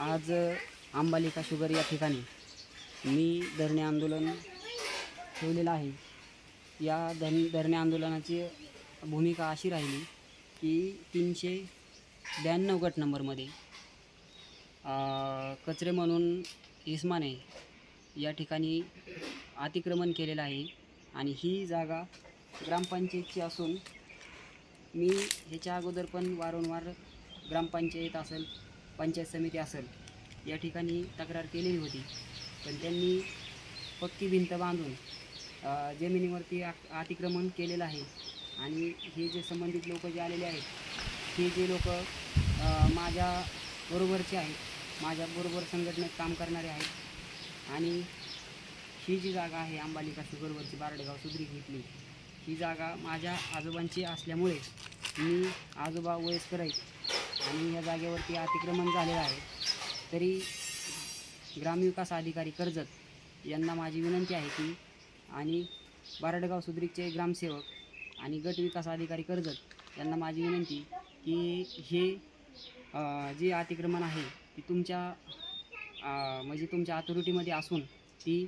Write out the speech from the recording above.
आज अंबालिका शुगर या ठिकाणी मी धरणे आंदोलन ठेवलेलं आहे. या धन धरणे आंदोलनाची भूमिका अशी राहिली की तीनशे ब्याण्णव गट नंबरमध्ये कचरे म्हणून इस्माने या ठिकाणी अतिक्रमण केलेलं आहे आणि ही जागा ग्रामपंचायतची असून मी ह्याच्या अगोदर पण वारंवार ग्रामपंचायत असेल पंचायत समिती असेल या ठिकाणी तक्रार केलेली होती. पण त्यांनी पक्की भिंत बांधून जमिनीवरती आ- अतिक्रमण केलेलं आहे. आणि हे जे संबंधित लोक जे आलेले आहेत हे जे लोक माझ्या बरोबरचे आहेत माझ्याबरोबर संघटनेत काम करणारे आहेत. आणि ही जी जागा आहे अंबालिका शुगरवरची बारडेगाव सुधरी घेतली ही जागा माझ्या आजोबांची असल्यामुळे मी आजोबा वयस्कर आहेत आणि या जागेवरती अतिक्रमण झालेलं आहे. तरी ग्रामविकास अधिकारी कर्जत यांना माझी विनंती आहे की आणि बारडगाव सुद्रिकचे ग्रामसेवक आणि गट विकास अधिकारी कर्जत यांना माझी विनंती की हे जे अतिक्रमण आहे ती तुमच्या म्हणजे तुमच्या अथॉरिटीमध्ये असून ती